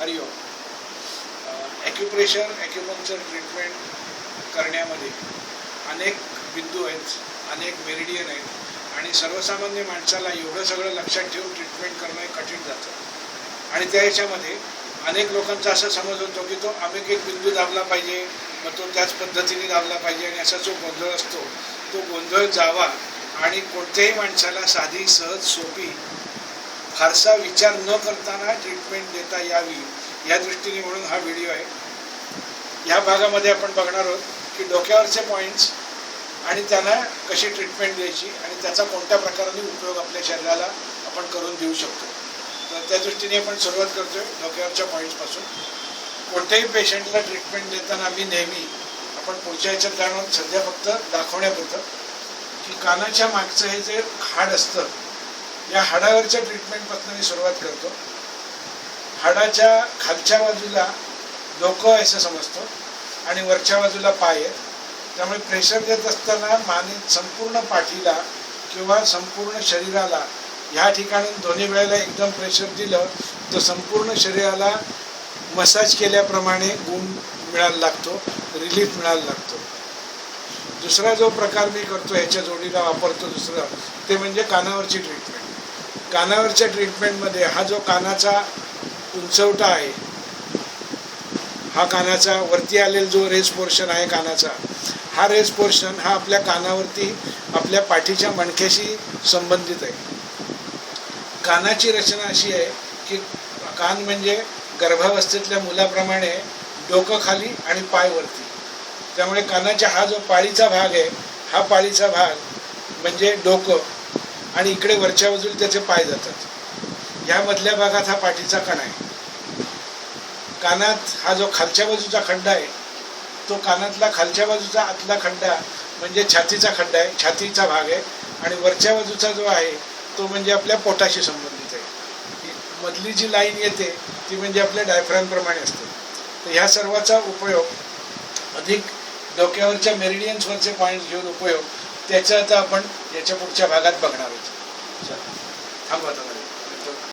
हरिओम acupressure acupuncture treatment करण्यामध्ये अनेक बिंदू आहेत अनेक मेरिडियन आहेत आणि सर्वसामान्य माणसाला एवढं सगळं लक्षात ठेवून ट्रीटमेंट करणं हे कठीण जातं. आणि त्या ह्याच्यामध्ये अनेक लोकांचा असा समज होतो की तो अमेक एक बिंदू दाबला पाहिजे मग तो त्याच पद्धतीने दाबला पाहिजे आणि असा जो गोंधळ असतो तो गोंधळ जावा आणि कोणत्याही माणसाला साधी सहज सोपी फारसा विचार न करताना ट्रीटमेंट देता यावी या दृष्टीने म्हणून हा व्हिडिओ आहे. ह्या भागामध्ये आपण बघणार आहोत की डोक्यावरचे पॉईंट्स आणि त्यांना कशी ट्रीटमेंट द्यायची आणि त्याचा कोणत्या प्रकाराने उपयोग आपल्या शरीराला आपण करून देऊ शकतो. तर त्या दृष्टीने आपण सुरुवात करतोय डोक्यावरच्या पॉईंट्सपासून कोणत्याही पेशंटला ट्रीटमेंट देताना मी नेहमी आपण पुढच्या ह्याच्यात जाणून सध्या फक्त दाखवण्यापुरतं की कानाच्या मागचं हे जे हाड असतं या हाडावरच्या ट्रीटमेंटपासून मी सुरुवात करतो. हाडाच्या खालच्या बाजूला डोकं असं समजतो आणि वरच्या बाजूला पाय आहेत. त्यामुळे प्रेशर देत असताना माने संपूर्ण पाठीला किंवा संपूर्ण शरीराला ह्या ठिकाणी दोन्ही वेळेला एकदम प्रेशर दिलं तर संपूर्ण शरीराला मसाज केल्याप्रमाणे गुण मिळायला लागतो रिलीफ मिळायला लागतो. दुसरा जो प्रकार मी करतो ह्याच्या जोडीला वापरतो दुसरं ते म्हणजे कानावरची ट्रीटमेंट कानावरच्या ट्रीटमेंटमध्ये हा जो कानाचा उंचवटा आहे हा कानाचा वरती आलेला जो रेस पोर्शन आहे कानाचा हा रेस पोर्शन हा आपल्या कानावरती आपल्या पाठीच्या मणक्याशी संबंधित आहे. कानाची रचना अशी आहे की कान म्हणजे गर्भावस्थेतल्या मुलाप्रमाणे डोकं खाली आणि पाय वरती. त्यामुळे कानाच्या हा जो पाळीचा भाग आहे हा पाळीचा भाग म्हणजे डोकं. आणि इकडे वरच्या बाजूला त्याचे पाय जातात. या मधल्या भागात हा पाठीचा कणा आहे. कानात हा जो खालच्या बाजूचा खंड आहे तो कानातला खालच्या बाजूचा आतला खंडा म्हणजे छातीचा खड्डा आहे छातीचा भाग आहे आणि वरच्या बाजूचा जो आहे तो म्हणजे आपल्या पोटाशी संबंधित आहे. मधली जी लाईन येते ती म्हणजे आपल्या डायफ्रामप्रमाणे असते. तर ह्या सर्वाचा उपयोग अधिक डोक्यावरच्या मेरिडियन्सवरचे पॉईंट्स घेऊन उपयोग त्याचं आता आपण याच्या पुढच्या भागात बघणार आहोत. चला,